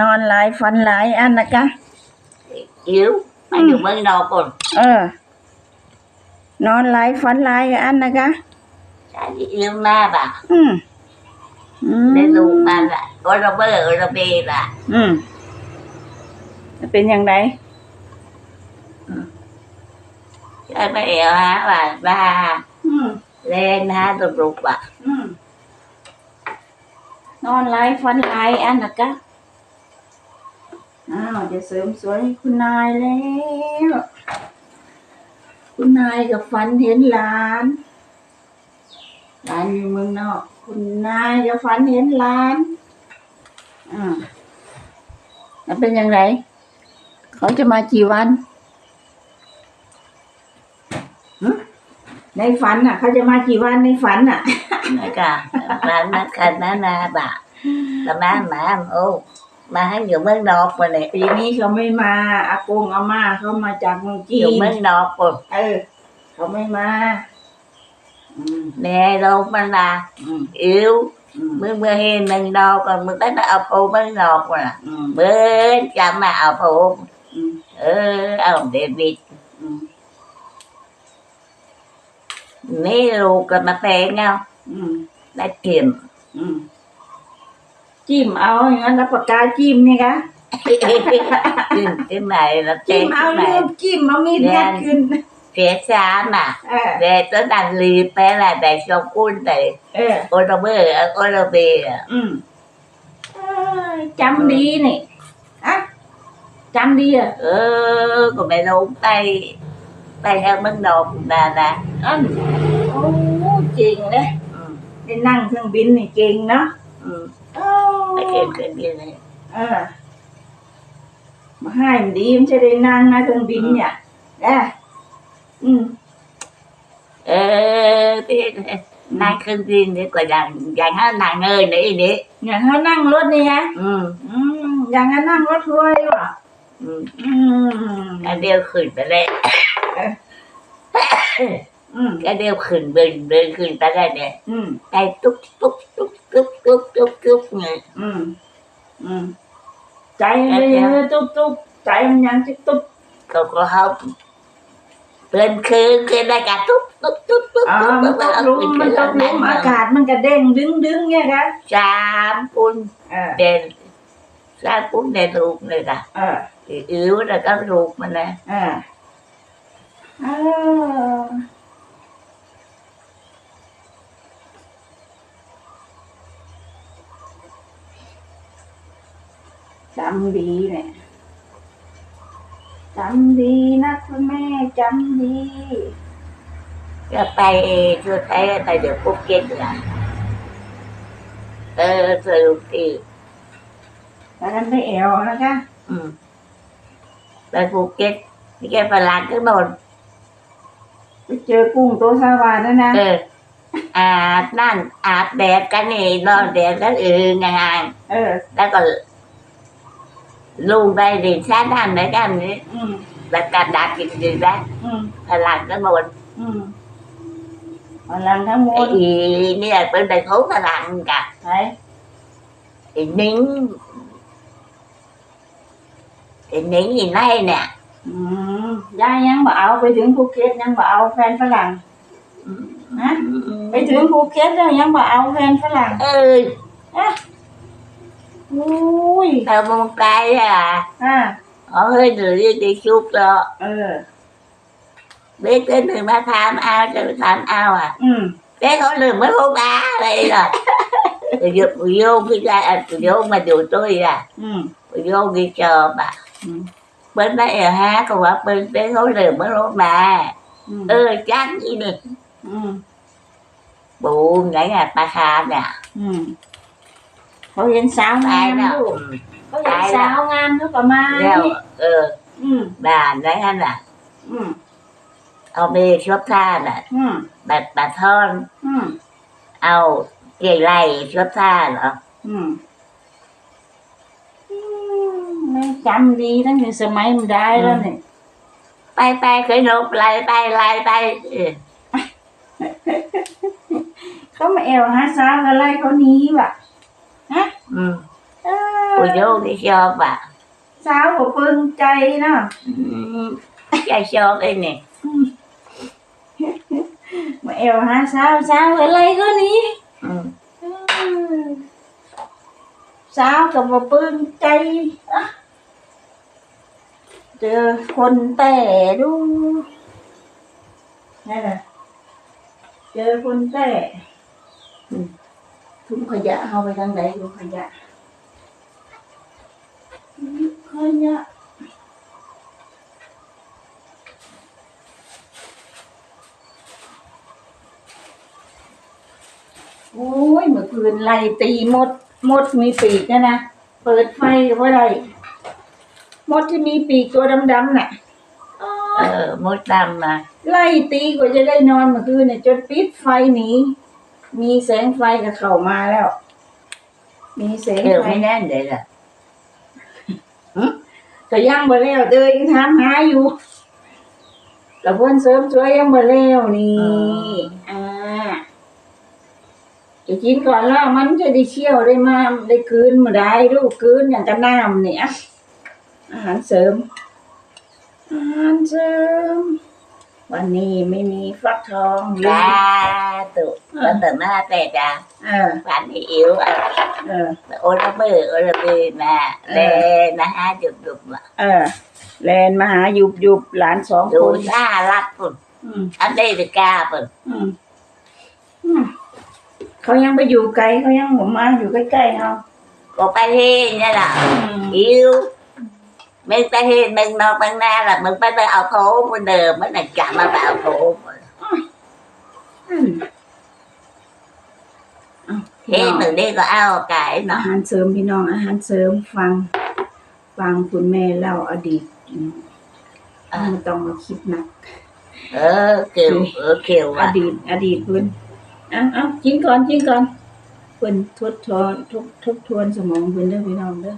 นอนหลายฝันหลายอันนะคะ yếu mà Ừ. nhiều mới đâu còn เออ นอนหลายฝันหลายอันนะคะ chả gì yêu ma bà อืมอืม để luôn ma là có đâu bơ ở đâu bê là อืมจะเป็นอย่างไร cái mấy eo há bà ba อืม lên há tụt rụt bà อืมนอนหลายฝันหลายอันนะคะ อ้าวจะเสริมสวยให้คุณนายแล้ว คุณนายกับฝันเห็นหลานหลานอยู่เมืองนอก คุณนายกับฝันเห็นหลานอ่าแล้วเป็นอย่างไร เขาจะมากี่วันในฝันน่ะ เขาจะมากี่วันในฝันน่ะ nó cả bà nó cần nó na bà là má má ô má hay nhiều mới đọt rồi nè ปีนี้เขาไม่มาอากงอาม่าเขามาจากเมืองจี nhiều น mới đọt rồi เออ เขาไม่มาอืม nè đâu mà là อืม yếu อืม mới mới hiền mình đâu còn mới bắt đầu phụ mới đọt rồi nè อืม mới chăm mà ở phụ อืม ừ ông David อืม mấy luộc rồi mà phê nhau อืม đã kiểm อืม จิ้มเอาอย่างนั้นแล้วปากกาจิ้มนี่คะ cái, cái này là จิ้ม tên เอา cái ลื này มจิ้มเอามีดยัดขึ้น phía xa mà เออ về tới đàn lì bé là để cho cun để เออ ôi đâu bơ ôi đâu bì อืมเอ้ยจำดีนี่อะจำดีอะ ừ còn mẹ đâu tay tay theo mất đột là là อันโอ้จริงเลย ừ, ได้นั่งเครื่องบินนี่เก่งเนาะ ừ. โอ้ cái chuyện cái gì này เออ มาให้มันดีมันจะได้นั่งนะเครื่องบินเนี่ยได้อืม ừ thế nàng không tin để quả rằng rằng hết nàng ơi để đi อย่างเขานั่งรถนี่ฮะ ừ อืมอย่างนั้นนั่งรถทัวร์ดีกว่า ừ อืม cái đeo khử tới đây อืม cái đeo khử bình bình khử tới đây nè อืม cái túc túc túc túc túc túc túc nè อืมอืมใจมันเลยตุ๊บตุ๊บใจมันยังจะตุ๊บ còn có không bên khử cái đây cả túc túc túc túc อ๋อมันตกหลุมมันตกหลุมอากาศมันกระเด้งดึงดึงเนี่ยครับ sam phun เออ đèn sam phun đèn ruột này cả เออ thì yếu là cái ruột mà nè เออเออ จำดีเนี่ยจำดีนะคุณแม่จำดี cái tay chưa thấy tay được phút chết là ờ rồi thì แล้วนั้นไปแอวนะคะ ừ tay phút chết thì cái phải làm cái đồn ไปเจอกุ้งตัวสวาแล้วนะ ừ à นั่นอาบแดดกันนี่นอนแดดกันอื่นงานเออ แล้วก็ลุงไปเรียนชาด้านไหนกันนี่อืมแล้วก็ดักกินดีได้อืมพลังกันหมดอืมพลังทั้งหมไอ้ดอีเนี่ยเป็นได้ทุพลังกั บไหนไอ้นิ้งไอ้นิ้งอีไนเนี่ยอืมยายยังบ่เอาไปถึงภูเก็ตยังบ่เอาแฟนฝรั่งนะไปถึงภูเก็ตแล้วยังบ่เอาแฟนฝรั่งเอออุ้ยเธอมองไกลอะอ่าอ๋อเฮ้ยหนู đi đi chút rồi เออ biết đến từ ba tham ao cho tham ao à อืม bé có đường mới hôn đá đây rồi rồi vô vô cái ra à, vô mà dù tôi à อืม vô đi chờ bà อืม bên đây là ha còn ở bên bé có đường mới hôn bà อืมเออจ้างอีนี่อืมบูมไงอะปลาคาร์ฟเนี่ยอืม เขาเห็นสาวงาตายมแล้ว ลูกเขาเห็นสาวงามเขาก็มาแล้วเอออืม bà đấy anh à อืม ông đi shop tha nè อืม bà bà thon อืม ao kỳ lầy shop tha nè อืมอืมไม่จำดีตั้งแต่สมัยมันได้แล้วเนี่ย tay tay khởi nộp lại tay lại tay ừ. เขามาแอวหาสาวอะไรเขาหนี้ว่ะ ừ. เอผู้อโยกที่ชอบอะสาวก็ปึงใจเนาะอืมใจชอบไอ้นี่มาเอวหาสาวสาวอะไรก็นี้อืมสาวก็บ่ปึงใจอะเจอคนแต่ดูนั่นแหละเจอคนแต่อื มทุ่งขยะเอาไปทางไหนดูขยะอืมขยะโอ้ยเมื่อคืนไล่ตีมดมดมีปีกนะนะเปิดไฟก็บ่ได้มดที่มีปีกตัวดำๆน่ะอ้อเออมดดำมาไล่ตีกว่าจะได้นอนเมื่อคืนเนี่ยจนปิดไฟหนี มีแสงไฟก็เข้ามาแล้ว มีแสงเดี๋ยวไฟไม่แน่นเลยล่ะก็ยังบ่แล้วเดยยังถามหาอยู่แล้วเพิ่นเสริมสวยยังบ่แล้วนี่อ่าจะกินก่อนแล้วมันจะได้เชี่ยวได้มาได้คืนมาได้ลูกคืนอย่างกับน้ำเนี่ยอาหารเสริมอาหารเสริม วันนี้ไม่มีฟักทองลาตุแล้วแต่มาแต่จ้ะเออฝันอิ๋วอะเออโอระเบอโอระเบอนะเลนะฮะจุดดุบอะเออแลนมาหายุบยุบหลานสองดูคนน่ารักปุ่นอืมอันนี้จะกล้าปุ่นอืมอืมเขายังไปอยู่ไกลเขายังผมมาอยู่ใกล้ๆเขาก็ไปเห็นนี่แหละอืมอิ๋ว มึงไปเห็นมึงนอกมึงหน้าละมึงไปไปเอาโถมึงเดิมมึงน่ะจับมาไปเอาโถอืมเอาเฮ้มึงนี่ก็เอาไก่อาเนาะหารเสริมพี่น้องอาหารเสริมฟัง ฟังคุณแม่เล่าอดีตอืมไม่ต้องมาคิดหนัก เออเกี่ยวเออเกี่ยวออะดีต อดีตเพิ่นเอาเอากินก่อนกินก่อนเพิ่นทบทวนทบทบทวนสมองเพิ่นเด้อพี่น้องเด้อ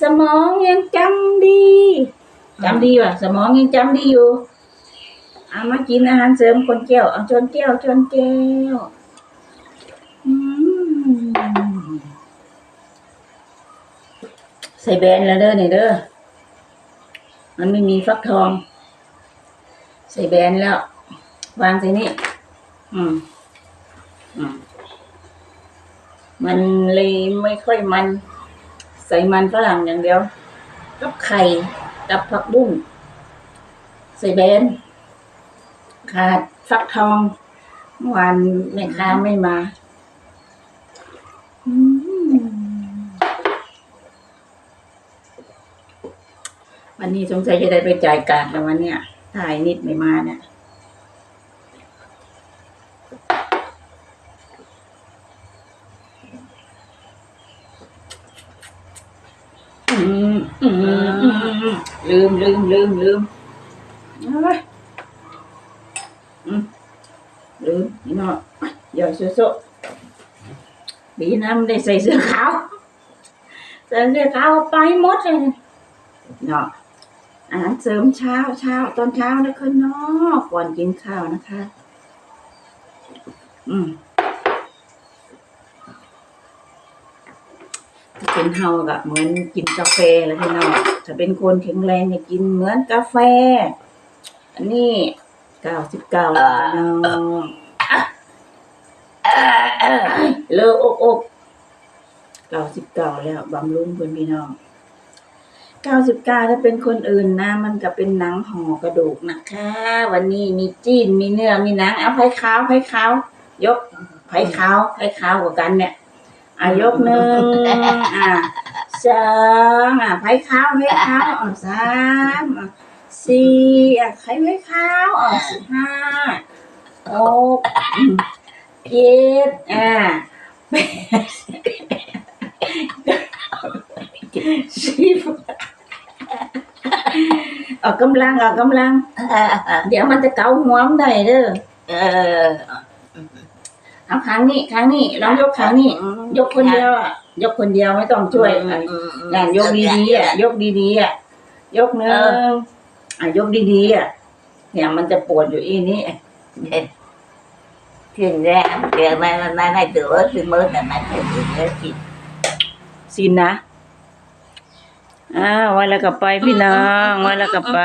สมองยังจำดีจำดีว่ะ สมองยังจำดีอยู่เอามากินอาหารเสริมคนแก้ว เอาชนแก้วชนแก้วใส่แบนแล้วเด้อนี่เด้อ มันไม่มีฟักทอง ใส่แบนแล้ว วางใส่นี่ อืม อืม มันเลยไม่ค่อยมัน ส่มันฝรั่งอย่างเดียวกับไข่กับผักบุ้งใส่แบรนด์ขาดฟักทองเมื่อวานแม่ค้าไม่มาอืมวันนี้สงสัยจะได้ไปจ่ายการแล้ววันเนี้ยถ่ายนิดไม่มาเนี่ย อืมอืมอืมอืม ลืมลืมลืมลืมเอาไว้อืมลืมนี่เนาะอย่าโซโซดีนะมันได้ใส่เสื้อขาวใส่เสื้อขาวไปหมดเลยเนาะอาหารเสริมเช้าเช้าตอนเช้านะคะเนาะก่อนกินข้าวนะคะ อืม ถ้าเป็นเฮาก็เหมือนกินกาแฟแล้วพี่น้องถ้าเป็นคนแข็งแรงจะกินเหมือนกาแฟ อันนี้เก้าสิบเก้าพี่น้องเออเออเลอะอกอกเก้าสิบเก้าแล้วบำรุงเพื่อนพี่น้องเก้าสิบเก้าถ้าเป็นคนอื่นนะ มันก็เป็นหนังห่อกระดูกนะคะ วันนี้มีจีนมีเนื้อมีหนังเอาไผ่ขาวไผ่ขาวยกไผ่ขาวไผ่ขาวกว่ากันเนี่ย อายกหนึ่งอะสองอะไผ่ขาวไผ่ขาวอะสามอะสี่อะไข่ไผ่ขาวอะสิห้าหกเจ็ดอะแปดสิบออกกำลังออกกำลัง เดี๋ยวมันจะเกาหัวมได้เด้อเออ เอาครั้งนี้ครั้งนี้ลองยกครั้งนี้ยกคนเดียวอะยกคนเดียวไม่ต้องช่วยอะงานยกดีๆอะยกดีๆอะยกหนึ่งอะยกดีๆอะเนี่ยมันจะปวดอยู่อีนี่ถึงแรงเดี๋ยวมันมันไม่ถือว่าคือมือแต่มันถือว่าผิดสินนะอ้าวไว้แล้วก็ไปพี่น้องไว้แล้วก็ไป